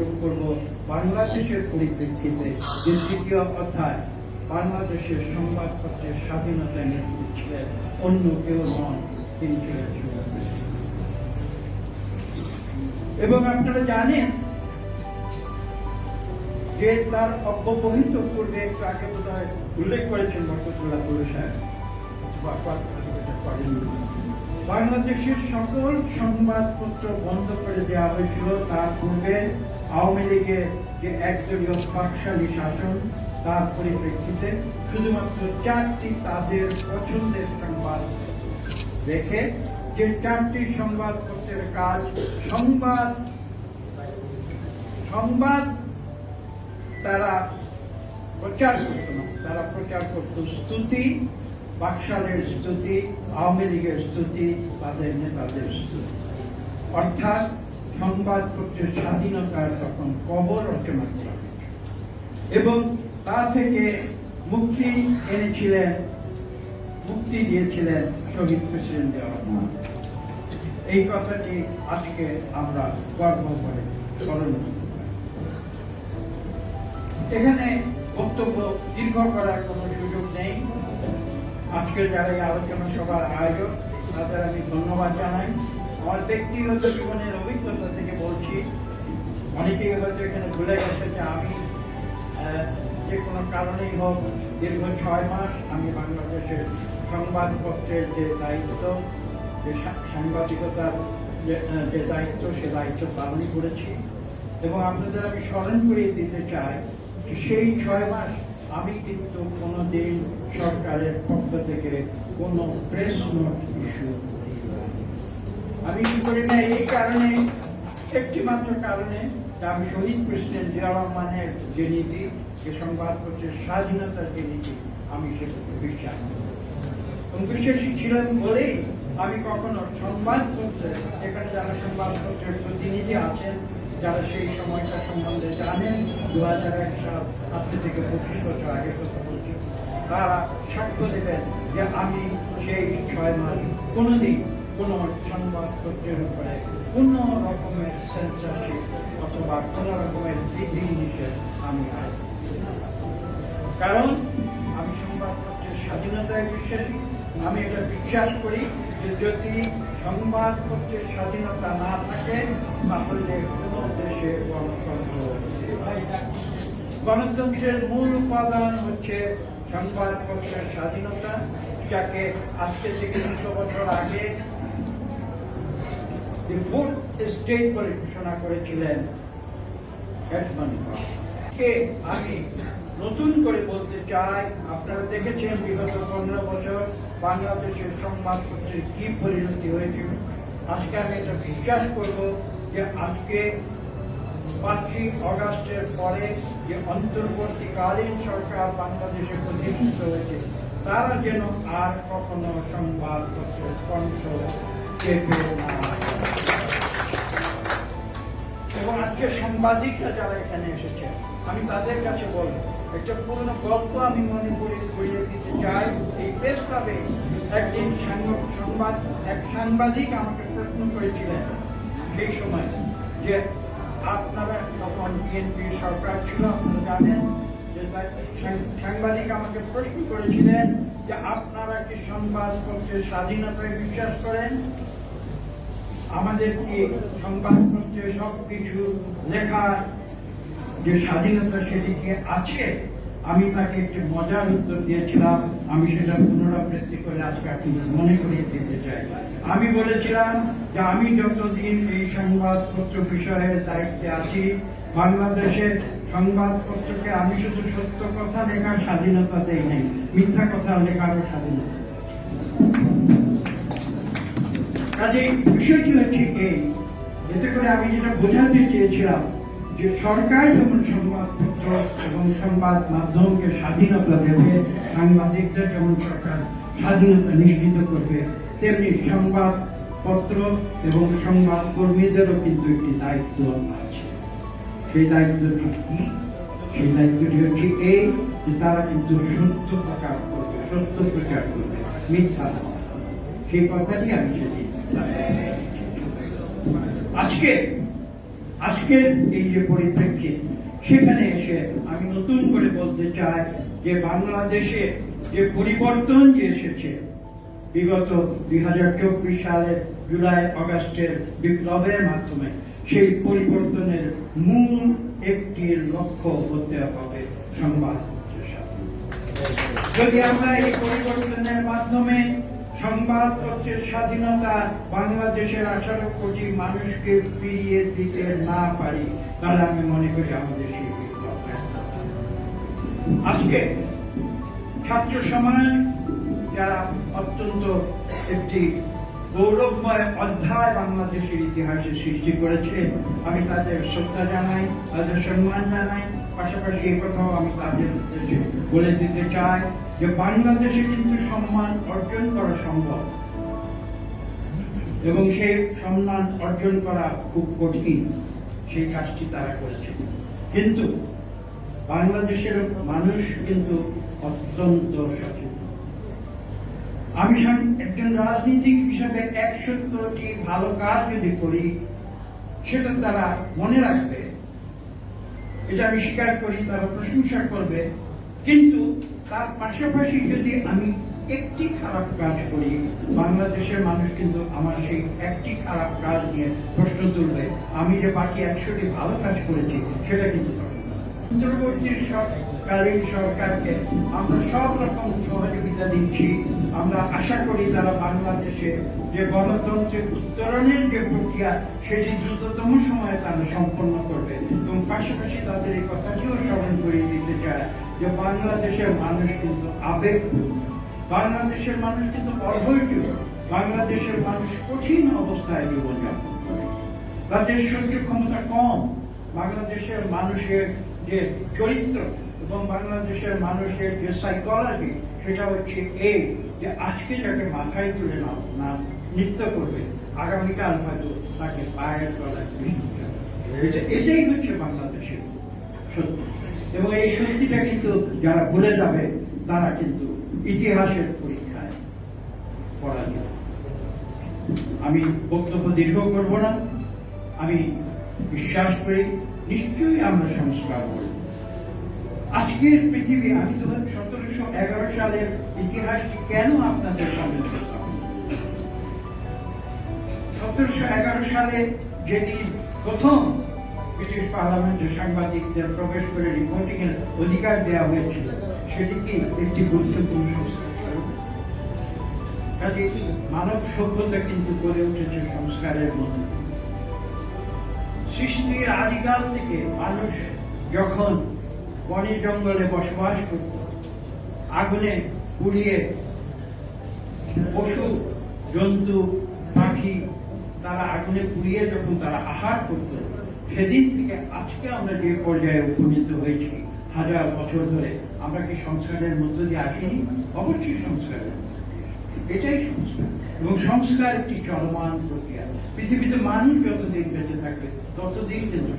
যোগ করব। বাংলাদেশের পরিপ্রেক্ষিতে যে তৃতীয় অধ্যায় বাংলাদেশের সংবাদপত্রের স্বাধীনতা নেত্রী ছিলেন, অন্য কেউ নন তিনি ছিলেন এবং আপনারা জানেন যে তার অব্যবহিত পূর্বে একটু আগে বোধ উল্লেখ করেছেন বরকতুল্লাহ পুরু সাহেব। বাংলাদেশের সকল সংবাদপত্র বন্ধ করে দেওয়া হয়েছিল তার পূর্বে। আওয়ামী লীগের যে একদলীয় পাকশালী শাসন, তার পরিপ্রেক্ষিতে শুধুমাত্র চারটি তাদের পছন্দের সংবাদ রেখে যে চারটি সংবাদপত্রের কাজ সংবাদ সংবাদ তারা প্রচার করত না। তারা প্রচার করত স্তুতি, বাকশালের স্তুতি, আওয়ামী লীগের স্তুতি, তাদের নেতাদের স্তুতি। অর্থাৎ সংবাদপত্রের স্বাধীনতার তখন কবর রচনা করা এবং তা থেকে মুক্তি এনেছিলেন, মুক্তি দিয়েছিলেন শহীদ প্রেসিডেন্ট দেওয়া এই কথাটি আজকে আমরা গর্ব করে স্মরণ এখানে বক্তব্য দীর্ঘ করার কোনো সুযোগ নেই। আজকে যারা এই আলোচনা সভার আয়োজক, তাদের আমি ধন্যবাদ জানাই। আমার ব্যক্তিগত জীবনের অভিজ্ঞতা থেকে বলছি, অনেকেই হয়তো এখানে ভুলে গেছে যে আমি যে কোনো কারণেই হোক দীর্ঘ ছয় মাস আমি বাংলাদেশের সংবাদপত্রের যে দায়িত্ব, যে সাংবাদিকতার যে দায়িত্ব, সে দায়িত্ব পালন করেছি। এবং আপনাদের আমি স্মরণ করিয়ে দিতে চাই যে সেই ছয় মাস আমি কিন্তু কোনোদিন সরকারের পক্ষ থেকে কোনো প্রেস নোট ইস্যু আমি কি করি না, এই কারণে একটি মাত্র কারণে আমি শহীদ প্রেসিডেন্ট জিয়া রহমানের যে নীতি, যে সংবাদপত্রের স্বাধীনতার যে নীতি, আমি সেটাকে বিশ্বাস বিশ্বাসী ছিলেন বলেই আমি কখনো সংবাদপত্রের এখানে যারা সংবাদপত্রের প্রতিনিধি আছেন, যারা সেই সময়টা সম্বন্ধে জানেন দু হাজার এক সাল আপনি থেকে পঁচিশ বছর আগে কথা বলছি, তারা সাক্ষ্য দেবেন যে আমি সেই ছয় মাস কোনোদিন কোনো সংবাদপত্রের উপরে কোন রকমের সেন্সারশিপ অথবা কোন রকমের বিধি নিষেধ আমি আয় কারণ আমি সংবাদপত্রের স্বাধীনতায় বিশ্বাসী। আমি এটা বিশ্বাস করি যে যদি সংবাদপত্রের স্বাধীনতা না থাকে, তাহলে কোন দেশে গণতন্ত্র গণতন্ত্রের মূল উপাদান হচ্ছে সংবাদপত্রের স্বাধীনতা, যাকে আজকে থেকে দুশো বছর আগে ফোর্থ স্টেট বলে ঘোষণা করেছিলেন আমি নতুন করে বলতে চাই, আপনারা দেখেছেন বিগত পনেরো বছর বাংলাদেশের সংবাদপত্রের কি পরিণতি হয়েছিল আজকে আমি এটা বিশ্বাস করব যে আজকে পাঁচই অগাস্টের পরে যে অন্তর্বর্তীকালীন সরকার বাংলাদেশে প্রতিষ্ঠিত হয়েছে, তারা যেন আর কখনো সংবাদপত্রের কণ্ঠ চেপে না আজকে সাংবাদিকরা যারা এখানে এসেছে, আমি তাদের কাছে বলব, একটা পুরনো গল্প আমি মনে করে, করিয়ে দিতে চাই। এই প্রেস ক্লাবে একদিন সংবাদ এক সাংবাদিক আমাকে প্রশ্ন করেছিলেন সেই সময় যে, আপনারা তখন বিএনপি সরকার ছিল আপনারা জানেন। যে সাংবাদিক আমাকে প্রশ্ন করেছিলেন যে, আপনারা কি সংবাদপত্রের স্বাধীনতায় বিশ্বাস করেন? আমাদের কি সংবাদপত্রে সবকিছু লেখার যে স্বাধীনতা সেটি কি আছে, আমি তাকে একটি মজার উত্তর দিয়েছিলাম। আমি সেটা পুনরাবৃত্তি করে আজকে আপনাদের মনে করিয়ে দিতে চাই। আমি বলেছিলাম যে আমি যতদিন এই সংবাদপত্র বিষয়ের দায়িত্বে আছি বাংলাদেশের সংবাদপত্রকে আমি শুধু সত্য কথা লেখার স্বাধীনতা দেই নাই, মিথ্যা কথা লেখারও স্বাধীনতা। কাজে বিষয়টি হচ্ছে এই এতে করে আমি যেটা বোঝাতে চেয়েছিলাম যে সরকার যেমন সংবাদপত্র এবং সংবাদ মাধ্যমকে স্বাধীনতা দেবে সাংবাদিকদের যেমন সরকার স্বাধীনতা নিশ্চিত করবে, তেমনি সংবাদপত্র এবং সংবাদ কর্মীদেরও কিন্তু একটি দায়িত্ব আছে। সেই দায়িত্বটি কি? সেই দায়িত্বটি হচ্ছে এই যে তারা কিন্তু সত্য প্রকাশ করবে, সত্য প্রচার করবে, মিথ্যা সেই কথাটি আমি সেদিন আজকে আজকের এই যে পরিপ্রেক্ষিত, সেখানে এসে আমি নতুন করে বলতে চাই যে বাংলাদেশে যে পরিবর্তন যে এসেছে, বিগত দুই হাজার চব্বিশ সালের জুলাই অগাস্টের বিপ্লবের মাধ্যমে, সেই পরিবর্তনের মূল একটি লক্ষ্য হতে হবে সংবাদ যদি আমরা এই পরিবর্তনের মাধ্যমে সংবাদপত্রের স্বাধীনতা বাংলাদেশের আঠারো কোটি মানুষকে ফিরিয়ে দিতে না পারি, তাহলে আমি মনে করি আমাদের সেই আজকে ছাত্র সমাজ, যারা অত্যন্ত একটি গৌরবময় অধ্যায় বাংলাদেশের ইতিহাসে সৃষ্টি করেছে, আমি তাদের শ্রদ্ধা জানাই, তাদের সম্মান জানাই। পাশাপাশি এই কথাও আমি তাদের উদ্দেশ্যে বলে দিতে চাই যে বাংলাদেশে কিন্তু সম্মান অর্জন করা সম্ভব। এবং সেই সম্মান অর্জন করা খুব কঠিন, সেই কাজটি তারা করেছে। কিন্তু বাংলাদেশের মানুষ কিন্তু অত্যন্ত সচেতন। আমি একজন রাজনীতিক হিসাবে একশোটি ভালো কাজ যদি করি, সেটা তারা মনে রাখবে এটা আমি স্বীকার করি, তারা প্রশংসা করবে কিন্তু তার পাশাপাশি যদি আমি একটি খারাপ কাজ করি, বাংলাদেশের মানুষ কিন্তু আমার সেই একটি খারাপ কাজ নিয়ে প্রশ্ন তুলবে আমি যে বাকি একশোটি ভালো কাজ করেছি, সেটা কিন্তু সুন্দরবর্তীর না। সরকারীন সরকারকে আমরা সব রকম সহযোগিতা দিচ্ছি। আমরা আশা করি তারা বাংলাদেশে যে গণতন্ত্রের উত্তরণের যে প্রক্রিয়া, সেটি দ্রুততম সময়ে তারা সম্পন্ন করবে। এবং পাশাপাশি তাদের এই কথাটিও স্মরণ করিয়ে দিতে চায় যে বাংলাদেশের মানুষ কিন্তু আবেগ বাংলাদেশের মানুষ কিন্তু অধৈর্য বাংলাদেশের মানুষ কঠিন অবস্থায় জীবনযাপন করে। তাদের সহ্য ক্ষমতা কম। বাংলাদেশের মানুষের যে চরিত্র এবং বাংলাদেশের মানুষের যে সাইকোলজি সেটা হচ্ছে এই যে আজকে যাকে মাথায় তুলে না না, নৃত্য করবে, আগামীকাল হয়তো তাকে পায়ের তলায় এটাই হচ্ছে বাংলাদেশের সত্যি। এবং এই সত্যিটা কিন্তু যারা ভুলে যাবে, তারা কিন্তু ইতিহাসের পরীক্ষায় পরাজিত আমি বক্তব্য দীর্ঘ করব না। আমি বিশ্বাস করি, নিশ্চয়ই আমরা সংস্কার করব। আজকের পৃথিবী, আমি তো সতেরোশো এগারো সালের ইতিহাসটি কেন আপনাদের সামনে সতেরোশো এগারো সালে যেদিন প্রথম ব্রিটিশ পার্লামেন্টে সাংবাদিকদের প্রবেশ করে রিপোর্টিং এর অধিকার দেওয়া হয়েছিল, সেটি কি একটি গুরুত্বপূর্ণ সংস্কার? মানব সভ্যতা কিন্তু গড়ে উঠেছে সংস্কারের মধ্যে সৃষ্টির আদিকাল থেকে মানুষ যখন বনে জঙ্গলে বসবাস করত। আগুনে পুড়িয়ে পশু, জন্তু, পাখি তারা আগুনে পুড়িয়ে যখন তারা আহার করত, সেদিন থেকে আজকে আমরা যে পর্যায়ে উপনীত হয়েছি, হাজার বছর ধরে, আমরা কি সংস্কারের মধ্য দিয়ে আসিনি? অবশ্যই সংস্কারের এটাই সংস্কার। এবং সংস্কার একটি চলমান প্রক্রিয়া। পৃথিবীতে মানুষ যতদিন বেঁচে থাকবে, ততদিন কিন্তু